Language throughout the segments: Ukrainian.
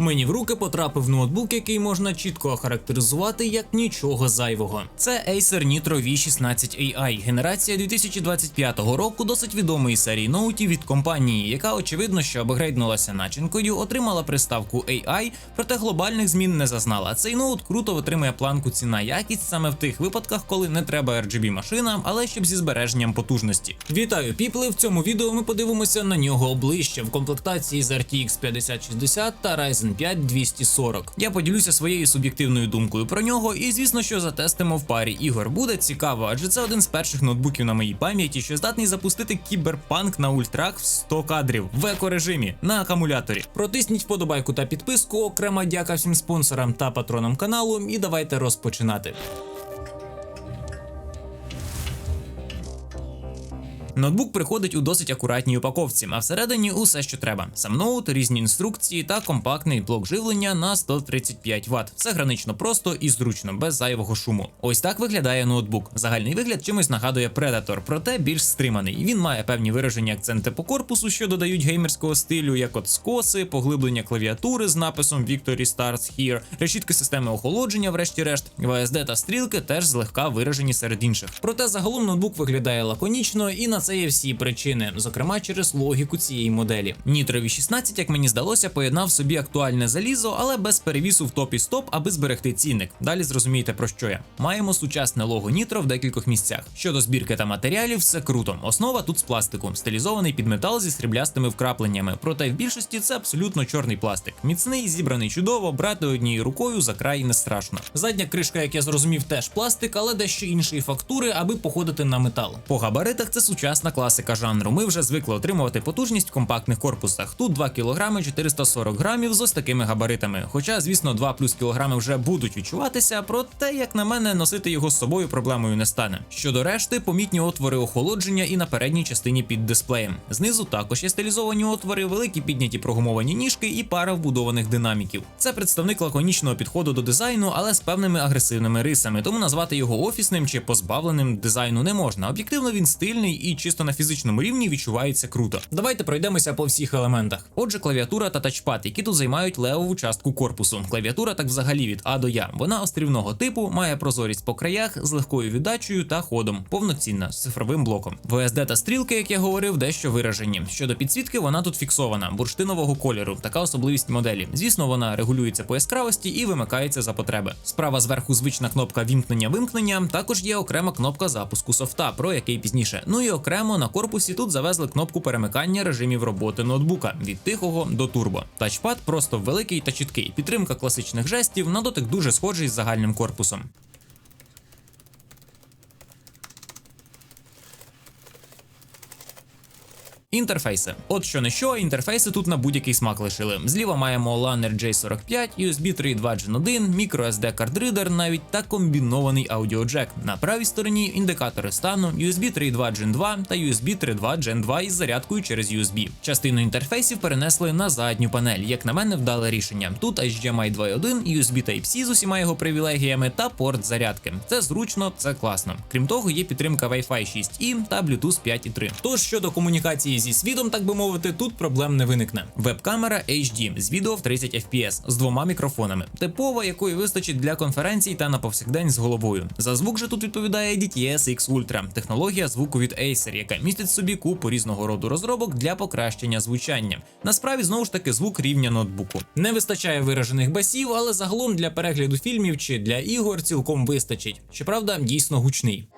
Мені в руки потрапив ноутбук, який можна чітко охарактеризувати як нічого зайвого. Це Acer Nitro V16 AI, генерація 2025 року досить відомої серії ноутів від компанії, яка очевидно, що апгрейднулася начинкою, отримала приставку AI, проте глобальних змін не зазнала. Цей ноут круто витримує планку ціна якість саме в тих випадках, коли не треба RGB машина, але щоб зі збереженням потужності. Вітаю, піпли! В цьому відео ми подивимося на нього оближче в комплектації з RTX 5060 та Ryzen 5 240. Я поділюся своєю суб'єктивною думкою про нього, і звісно, що затестимо в парі ігор. Буде цікаво, адже це один з перших ноутбуків на моїй пам'яті, що здатний запустити кіберпанк на ультрах в 100 кадрів в еко-режимі на акумуляторі. Протисніть вподобайку та підписку. Окрема дяка всім спонсорам та патронам каналу. І давайте розпочинати. Ноутбук приходить у досить акуратній упаковці, а всередині усе, що треба: сам ноут, різні інструкції та компактний блок живлення на 135 Вт. Все гранично просто і зручно, без зайвого шуму. Ось так виглядає ноутбук. Загальний вигляд чимось нагадує Predator, проте більш стриманий. Він має певні виражені акценти по корпусу, що додають геймерського стилю, як от скоси, поглиблення клавіатури з написом Victory Starts Here, решітки системи охолодження, врешті-решт, VSD та стрілки теж злегка виражені серед інших. Проте загалом ноутбук виглядає лаконічно і на це є всі причини, зокрема через логіку цієї моделі. Nitro V16, як мені здалося, поєднав собі актуальне залізо, але без перевісу в топі стоп, аби зберегти цінник. Далі зрозумієте про що я. Маємо сучасне лого Nitro в декількох місцях. Щодо збірки та матеріалів, все круто. Основа тут з пластику, стилізований під метал зі сріблястими вкрапленнями. Проте в більшості це абсолютно чорний пластик. Міцний, зібраний чудово, брати однією рукою за край не страшно. Задня кришка, як я зрозумів, теж пластик, але дещо іншої фактури, аби походити на метал. По габаритах це сучасна класика жанру. Ми вже звикли отримувати потужність в компактних корпусах. Тут 2 кг 440 грамів з ось такими габаритами. Хоча, звісно, 2 плюс кілограми вже будуть відчуватися, проте, як на мене, носити його з собою проблемою не стане. Щодо решти, помітні отвори охолодження і на передній частині під дисплеєм. Знизу також є стилізовані отвори, великі підняті прогумовані ніжки і пара вбудованих динаміків. Це представник лаконічного підходу до дизайну, але з певними агресивними рисами, тому назвати його офісним чи позбавленим дизайну не можна. Об'єктивно він стильний і чисто на фізичному рівні відчувається круто. Давайте пройдемося по всіх елементах. Отже, клавіатура та тачпад, які тут займають левову частку корпусу. Клавіатура так взагалі від А до Я. Вона острівного типу, має прозорість по краях з легкою віддачею та ходом, повноцінна з цифровим блоком. VSD та стрілки, як я говорив, дещо виражені. Щодо підсвітки, вона тут фіксована, бурштинового кольору. Така особливість моделі. Звісно, вона регулюється по яскравості і вимикається за потреби. Справа зверху звична кнопка вімкнення-вимкнення. Також є окрема кнопка запуску софта, про який пізніше. Ну і окремо на корпусі тут завезли кнопку перемикання режимів роботи ноутбука від тихого до турбо. Тачпад просто великий та чіткий. Підтримка класичних жестів на дотик дуже схожий з загальним корпусом. Інтерфейси. От що не що, інтерфейси тут на будь-який смак лишили. Зліва маємо Lanner J45, USB 3.2 Gen 1, microSD кардридер навіть та комбінований аудіоджек. На правій стороні індикатори стану, USB 3.2 Gen 2 та USB 3.2 Gen 2 із зарядкою через USB. Частину інтерфейсів перенесли на задню панель, як на мене, вдале рішення. Тут HDMI 2.1, USB Type-C з усіма його привілегіями та порт зарядки. Це зручно, це класно. Крім того, є підтримка Wi-Fi 6E та Bluetooth 5.3. Тож щодо комунікації зі світом, так би мовити, тут проблем не виникне. Веб-камера HD з відео в 30 FPS з двома мікрофонами, типова, якої вистачить для конференцій та на повсякдень з головою. За звук же тут відповідає DTS X Ultra, технологія звуку від Acer, яка містить собі купу різного роду розробок для покращення звучання. Насправді знову ж таки звук рівня ноутбуку. Не вистачає виражених басів, але загалом для перегляду фільмів чи для ігор цілком вистачить. Щоправда, дійсно гучний.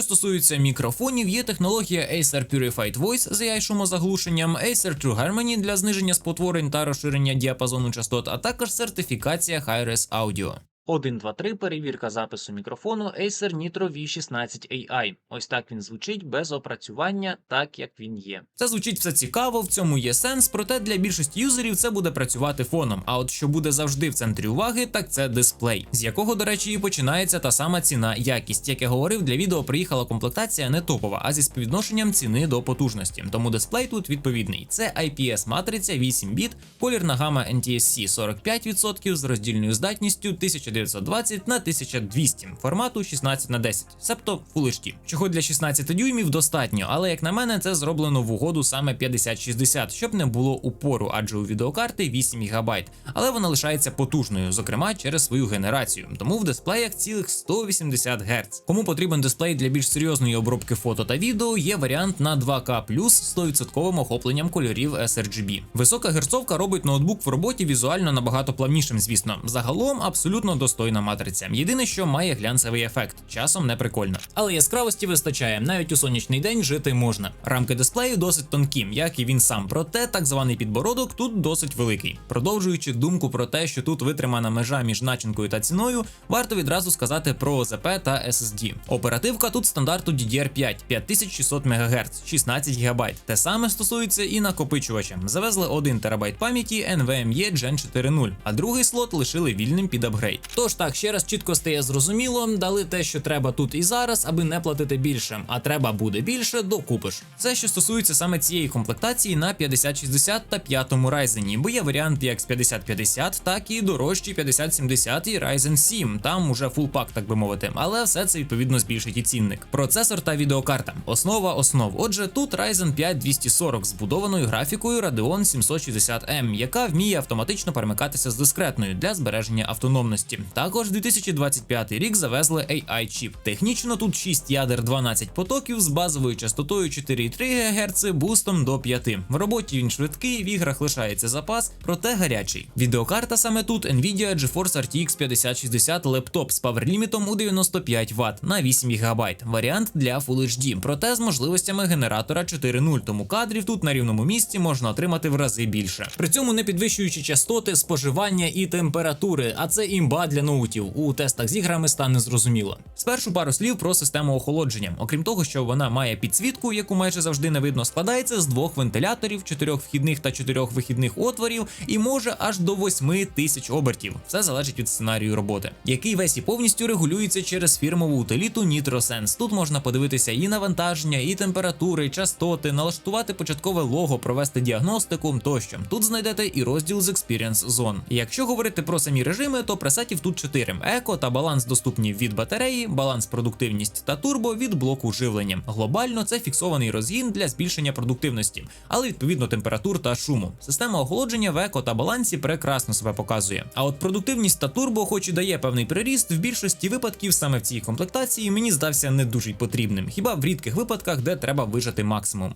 Що стосується мікрофонів, є технологія Acer Purified Voice з AI шумозаглушенням, Acer True Harmony для зниження спотворень та розширення діапазону частот, а також сертифікація Hi-Res Audio. 1, 2, 3. Перевірка запису мікрофону Acer Nitro V16 AI. Ось так він звучить без опрацювання, так як він є. Це звучить все цікаво, в цьому є сенс, проте для більшості юзерів це буде працювати фоном. А от що буде завжди в центрі уваги, так це дисплей, з якого, до речі, і починається та сама ціна якість. Як я говорив, для відео приїхала комплектація не топова, а зі співвідношенням ціни до потужності. Тому дисплей тут відповідний. Це IPS матриця 8 біт, колірна гама NTSC 45% з роздільною здатністю 1000 1920 на 1200 формату 16 на 10, себто Full HD. Чого для 16 дюймів достатньо, але як на мене, це зроблено в угоду саме 5060, щоб не було упору, адже у відеокарти 8 ГБ, але вона лишається потужною, зокрема через свою генерацію. Тому в дисплеях цілих 180 Гц. Кому потрібен дисплей для більш серйозної обробки фото та відео, є варіант на 2К з 100% охопленням кольорів sRGB. Висока герцовка робить ноутбук в роботі візуально набагато плавнішим, звісно. Загалом абсолютно достойна матриця. Єдине, що має глянцевий ефект, часом не прикольно. Але яскравості вистачає, навіть у сонячний день жити можна. Рамки дисплею досить тонкі, як і він сам. Проте так званий підбородок тут досить великий. Продовжуючи думку про те, що тут витримана межа між начинкою та ціною, варто відразу сказати про ОЗП та SSD. Оперативка тут стандарту DDR5 5600 МГц, 16 ГБ. Те саме стосується і накопичувача. Завезли 1 ТБ пам'яті NVMe Gen 4.0, а другий слот лишили вільним під апгрейд. Тож так, ще раз чітко стає зрозуміло, дали те, що треба тут і зараз, аби не платити більше. А треба буде більше, докупиш. Це що стосується саме цієї комплектації на 5060 та 5 Ryzen, бо є варіант як з 5050, так і дорожчий 5070 і Ryzen 7. Там уже фул пак, так би мовити, але все це відповідно збільшить і цінник. Процесор та відеокарта. Основа основ. Отже, тут Ryzen 5 240 з будованою графікою Radeon 760M, яка вміє автоматично перемикатися з дискретною для збереження автономності. Також 2025 рік завезли AI чіп. Технічно тут 6 ядер 12 потоків з базовою частотою 4,3 ГГц, бустом до 5. В роботі він швидкий, в іграх лишається запас, проте гарячий. Відеокарта саме тут Nvidia GeForce RTX 5060 лептоп з паверлімітом у 95 Вт на 8 ГБ. Варіант для Full HD, проте з можливостями генератора 4.0, тому кадрів тут на рівному місці можна отримати в рази більше. При цьому не підвищуючи частоти, споживання і температури, а це імба для ноутів. У тестах з іграми стане зрозуміло. Спершу пару слів про систему охолодження. Окрім того, що вона має підсвітку, яку майже завжди не видно, складається з двох вентиляторів, чотирьох вхідних та чотирьох вихідних отворів, і може аж до 8 тисяч обертів. Все залежить від сценарію роботи, який весь і повністю регулюється через фірмову утиліту NitroSense. Тут можна подивитися і навантаження, і температури, і частоти, налаштувати початкове лого, провести діагностику тощо. Тут знайдете і розділ з Experience Zone. Якщо говорити про самі режими, то пресетів тут 4. еко та баланс доступні від батареї, баланс продуктивність та турбо від блоку живлення. Глобально це фіксований розгін для збільшення продуктивності, але відповідно температур та шуму. Система охолодження в еко та балансі прекрасно себе показує. А от продуктивність та турбо, хоч і дає певний приріст, в більшості випадків саме в цій комплектації мені здався не дуже потрібним, хіба в рідких випадках, де треба вижати максимум.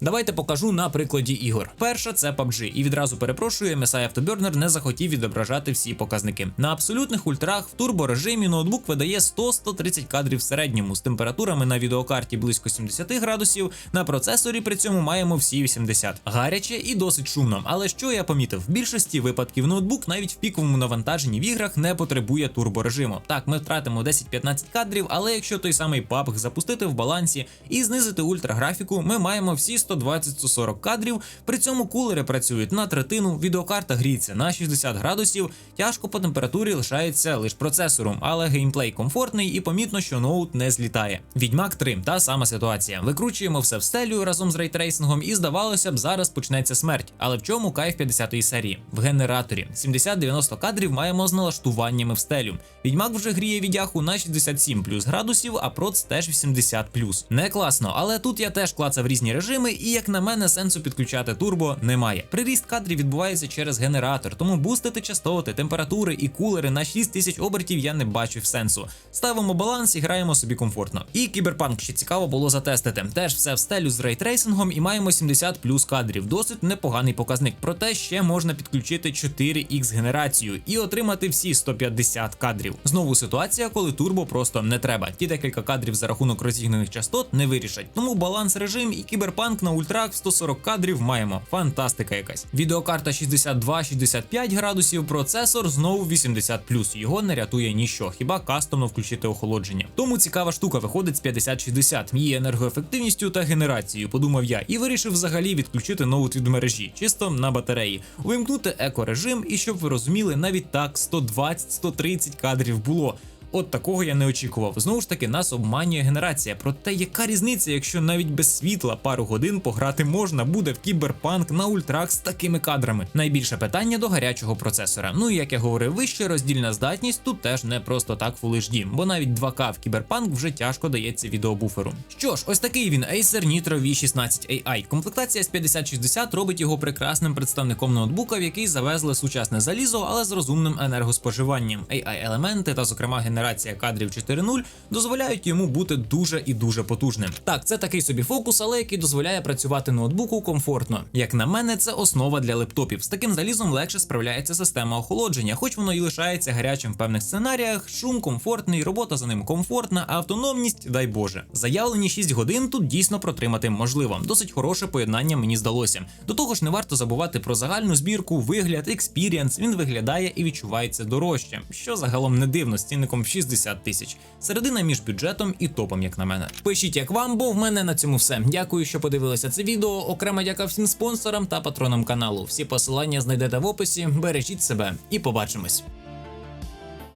Давайте покажу на прикладі ігор. Перша це PUBG. і відразу перепрошую, MSI Afterburner не захотів відображати всі показники. На абсолютних ультрах в турборежимі ноутбук видає 100-130 кадрів в середньому з температурами на відеокарті близько 70 градусів. На процесорі при цьому маємо всі 80. Гаряче і досить шумно. Але що я помітив, в більшості випадків ноутбук навіть в піковому навантаженні в іграх не потребує турборежиму. Так, ми втратимо 10-15 кадрів, але якщо той самий PUBG запустити в балансі і знизити ультраграфіку, ми маємо всі 120-140 кадрів. При цьому кулери працюють на третину, відеокарта гріється на 60 градусів. Тяжко по температурі лишається лише процесором, але геймплей комфортний і помітно, що ноут не злітає. Відьмак 3 та сама ситуація. Викручуємо все в стелю разом з рейтрейсингом, і здавалося б, зараз почнеться смерть. Але в чому кайф 50-ї серії? В генераторі 70-90 кадрів маємо з налаштуваннями в стелю. Відьмак вже гріє відяху на 67 плюс градусів, а проц теж 80 плюс. Не класно, але тут я теж клацав різні режими і, як на мене, сенсу підключати турбо немає. Приріст кадрів відбувається через генератор, тому бустити частоти, температури і кулери на 6000 обертів я не бачив сенсу. Ставимо баланс і граємо собі комфортно. І кіберпанк ще цікаво було затестити. Теж все в стелю з рейтрейсингом і маємо 70 плюс кадрів. Досить непоганий показник. Проте ще можна підключити 4X генерацію і отримати всі 150 кадрів. Знову ситуація, коли турбо просто не треба. Ті декілька кадрів за рахунок розігнаних частот не вирішать. Тому баланс режим і кіберпанк на ультрах в 140 кадрів маємо. Фантастика якась. Відеокарта 62-65 градусів, процесор знову 80 Його не рятує ніщо, хіба кастомно включити охолодження. Тому цікава штука виходить з 50-60, її енергоефективністю та генерацією, подумав я, і вирішив взагалі відключити ноут від мережі, чисто на батареї, увімкнути екорежим, і щоб ви розуміли, навіть так 120-130 кадрів було. От такого я не очікував. Знову ж таки, нас обманює генерація. Проте яка різниця, якщо навіть без світла пару годин пограти можна буде в кіберпанк на ультрах з такими кадрами? Найбільше питання до гарячого процесора. Ну і як я говорив вище, роздільна здатність тут теж не просто так Full HD, бо навіть 2К в кіберпанк вже тяжко дається відеобуферу. Що ж, ось такий він Acer Nitro V16 AI. Комплектація з 5060 робить його прекрасним представником ноутбука, в який завезли сучасне залізо, але з розумним енергоспоживанням. AI-елементи та, зокрема, генерація кадрів 4.0 дозволяють йому бути дуже і дуже потужним. Так, це такий собі фокус, але який дозволяє працювати ноутбуку комфортно. Як на мене, це основа для лептопів. З таким залізом легше справляється система охолодження, хоч воно і лишається гарячим в певних сценаріях. Шум комфортний, робота за ним комфортна, а автономність, дай Боже. Заявлені 6 годин тут дійсно протримати можливо. Досить хороше поєднання мені здалося. До того ж, не варто забувати про загальну збірку, вигляд, експірієнс. Він виглядає і відчувається дорожче, що загалом не дивно з цінником 60 тисяч. Середина між бюджетом і топом, як на мене. Пишіть, як вам, бо в мене на цьому все. Дякую, що подивилися це відео. Окрема дяка всім спонсорам та патронам каналу. Всі посилання знайдете в описі. Бережіть себе і побачимось.